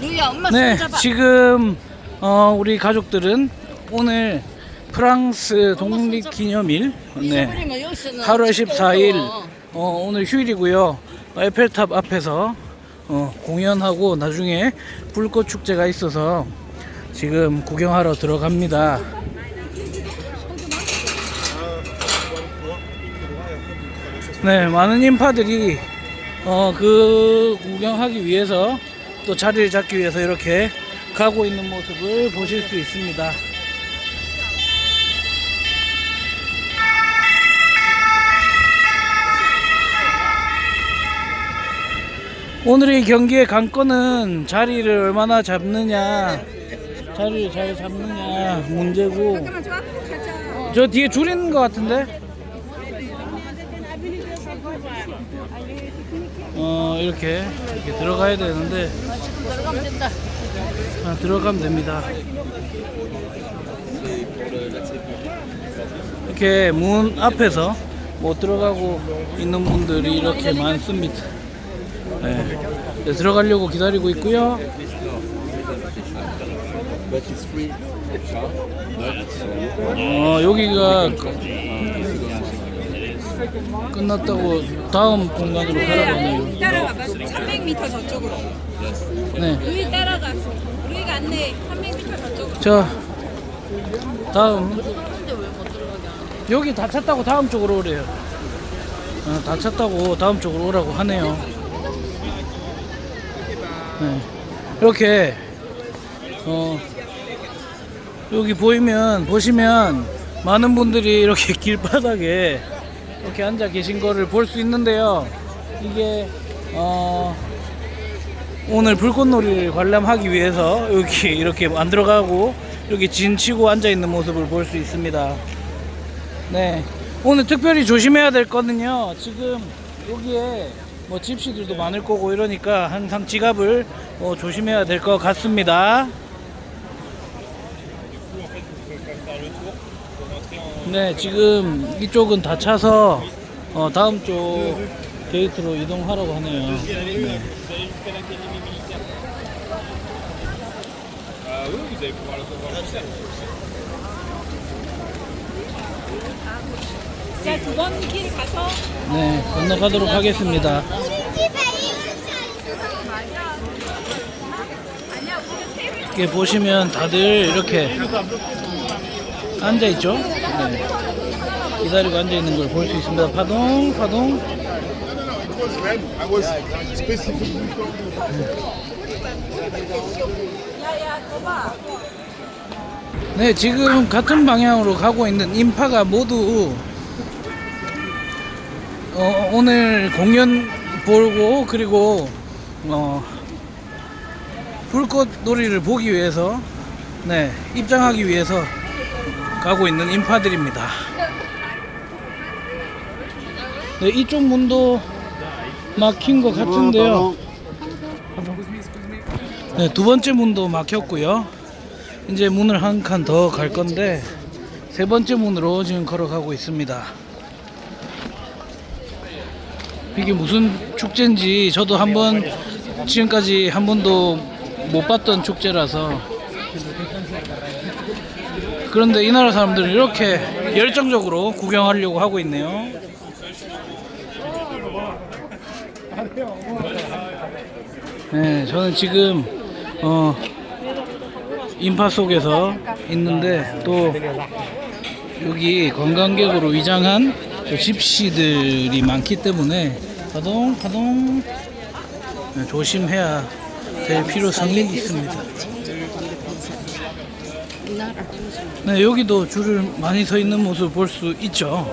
누이야 엄마 네, 손 잡아. 지금 어, 우리 가족들은 오늘 프랑스 독립 기념일 네, 그러면 여기서는 8월 찍고 14일 있고. 어, 오늘 휴일이고요. 에펠탑 앞에서 어, 공연하고 나중에 불꽃 축제가 있어서 지금 구경하러 들어갑니다. 네, 많은 인파들이 어, 그 구경하기 위해서 또 자리를 잡기 위해서 이렇게 가고 있는 모습을 보실 수 있습니다. 오늘의 경기의 관건은 자리를 얼마나 잡느냐, 자리를 잘 잡느냐 문제고. 저 뒤에 줄 있는 것 같은데? 어 이렇게 이렇게 들어가야 되는데 들어가면 된다. 아, 들어가면 됩니다. 이렇게 문 앞에서 못 들어가고 있는 분들이 이렇게 많습니다. 네. 네, 들어가려고 기다리고 있고요. 어, 여기가 끝났다고 다음 공간으로 따라가봐. 300m 저쪽으로. 네. 루이 따라가. 루이가 안내. 300m 저쪽으로. 자, 다음. 여기 다 찼다고 다음 쪽으로 오래요. 어, 다 찼다고 다음 쪽으로 오라고 하네요. 네. 이렇게, 어, 여기 보이면, 보시면, 많은 분들이 이렇게 길바닥에 이렇게 앉아 계신 거를 볼 수 있는데요. 이게, 어, 오늘 불꽃놀이를 관람하기 위해서 여기 이렇게 안 들어가고 이렇게 진치고 앉아 있는 모습을 볼 수 있습니다. 네. 오늘 특별히 조심해야 될 거는요. 지금 여기에 뭐 집시들도 많을 거고 이러니까 항상 지갑을 어, 조심해야 될 것 같습니다. 네, 지금 이쪽은 다 차서 어, 다음 쪽 게이트로 이동하라고 하네요. 네. 자, 두번 길 가서 네, 건너가도록 하겠습니다. 이렇게 보시면 다들 이렇게 앉아 있죠? 네. 기다리고 앉아 있는 걸 볼 수 있습니다. 파동, 파동. 네, 지금 같은 방향으로 가고 있는 인파가 모두 어, 오늘 공연 보고 그리고 어, 불꽃 놀이를 보기 위해서 네, 입장하기 위해서 가고 있는 인파들입니다. 네, 이쪽 문도 막힌 것 같은데요. 네, 두 번째 문도 막혔고요. 이제 문을 한 칸 더 갈 건데 세 번째 문으로 지금 걸어가고 있습니다. 이게 무슨 축제인지 저도 한번 지금까지 한 번도 못 봤던 축제라서 그런데 이 나라 사람들은 이렇게 열정적으로 구경하려고 하고 있네요. 네, 저는 지금 어 인파 속에서 있는데 또 여기 관광객으로 위장한 또 집시들이 많기 때문에 가동 가동 네, 조심해야 될 필요성이 있습니다. 네 여기도 줄을 많이 서 있는 모습 볼 수 있죠.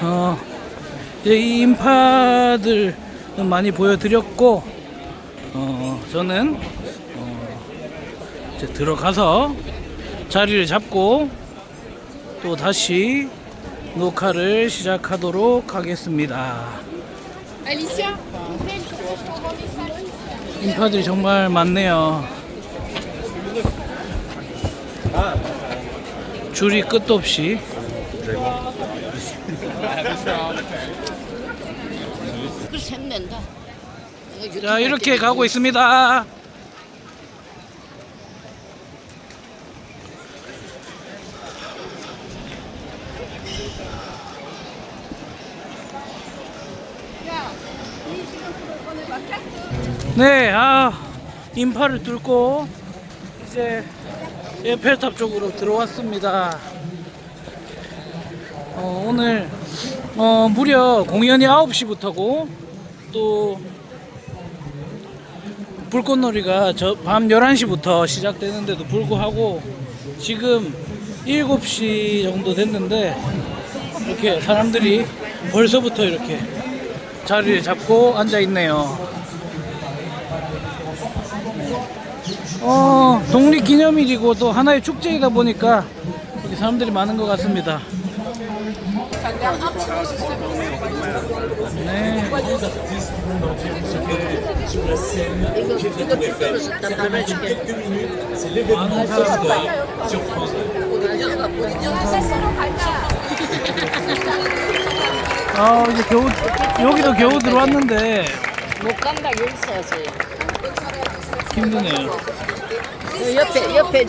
어, 이제 이 인파들은 많이 보여드렸고, 어, 저는 어, 이제 들어가서 자리를 잡고 또 다시 녹화를 시작하도록 하겠습니다. 알리시아. 인파들이 정말 많네요. 줄이 끝도 없이 그. 자 이렇게 가고 있습니다. 네, 아 인파를 뚫고 이제 에펠탑 쪽으로 들어왔습니다. 어, 오늘 어, 무려 공연이 9시부터고 또 불꽃놀이가 저 밤 11시부터 시작되는데도 불구하고 지금 7시 정도 됐는데 이렇게 사람들이 벌써부터 이렇게 자리를 잡고 앉아 있네요. 어, 독립기념일이고 또 하나의 축제이다 보니까 이렇게 사람들이 많은 것 같습니다. 네. 많은 사람들. 아 이제 겨우 여기도 겨우 들어왔는데 못 간다 여기 있어야지. 힘드네요. 그 옆에 옆에